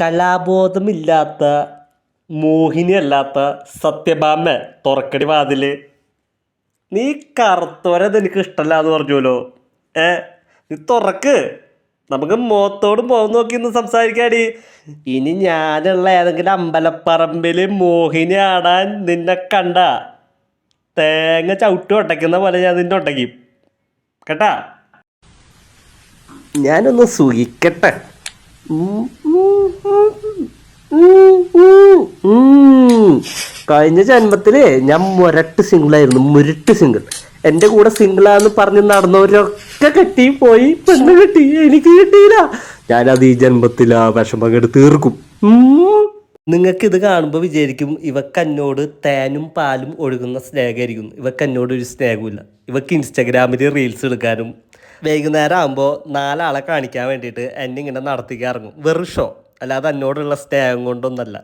കലാബോധമില്ലാത്ത മോഹിനിയല്ലാത്ത സത്യഭാമ. തുറക്കടി വാതിൽ. നീ കറുത്തോരത് എനിക്ക് ഇഷ്ടമല്ല എന്ന് പറഞ്ഞുല്ലോ ഏ നീ തുറക്ക്. നമുക്ക് മോത്തോട് മുഖം നോക്കി ഒന്ന് സംസാരിക്കാടി. ഇനി ഞാനുള്ള ഏതെങ്കിലും അമ്പലപ്പറമ്പിൽ മോഹിനി ആടാൻ നിന്നെ കണ്ട തേങ്ങ ചവിട്ടി ഒട്ടയ്ക്കുന്ന പോലെ ഞാൻ നിന്നെ ഒട്ടയ്ക്കും. കേട്ടാ? ഞാനൊന്ന് സുഖിക്കട്ടെ. കഴിഞ്ഞ ജന്മത്തിൽ ഞാൻ മുരട്ട് സിംഗിളായിരുന്നു മുരട്ട് സിംഗിൾ. എന്റെ കൂടെ സിംഗിളാന്ന് പറഞ്ഞ് നടന്നവരൊക്കെ കെട്ടി പോയി പെണ്ണ് കെട്ടി എനിക്ക് കിട്ടിയില്ല. ഞാനത് ഈ ജന്മത്തിൽ ആ വിഷമം കെട്ട് തീർക്കും. നിങ്ങൾക്ക് ഇത് കാണുമ്പോൾ വിചാരിക്കും ഇവക്ക് എന്നോട് തേനും പാലും ഒഴുകുന്ന സ്നേഹമായിരിക്കും ഇവക്ക് എന്നോട് ഒരു സ്നേഹമില്ല ഇവക്ക് ഇൻസ്റ്റാഗ്രാമിൽ റീൽസ് എടുക്കാനും വൈകുന്നേരം ആകുമ്പോൾ നാലാളെ കാണിക്കാൻ വേണ്ടിയിട്ട് എന്നെ ഇങ്ങനെ നടത്തിക്കാൻ ഇറങ്ങും. വെറും ഷോ അല്ലാതെ എന്നോടുള്ള സ്നേഹം കൊണ്ടൊന്നല്ല.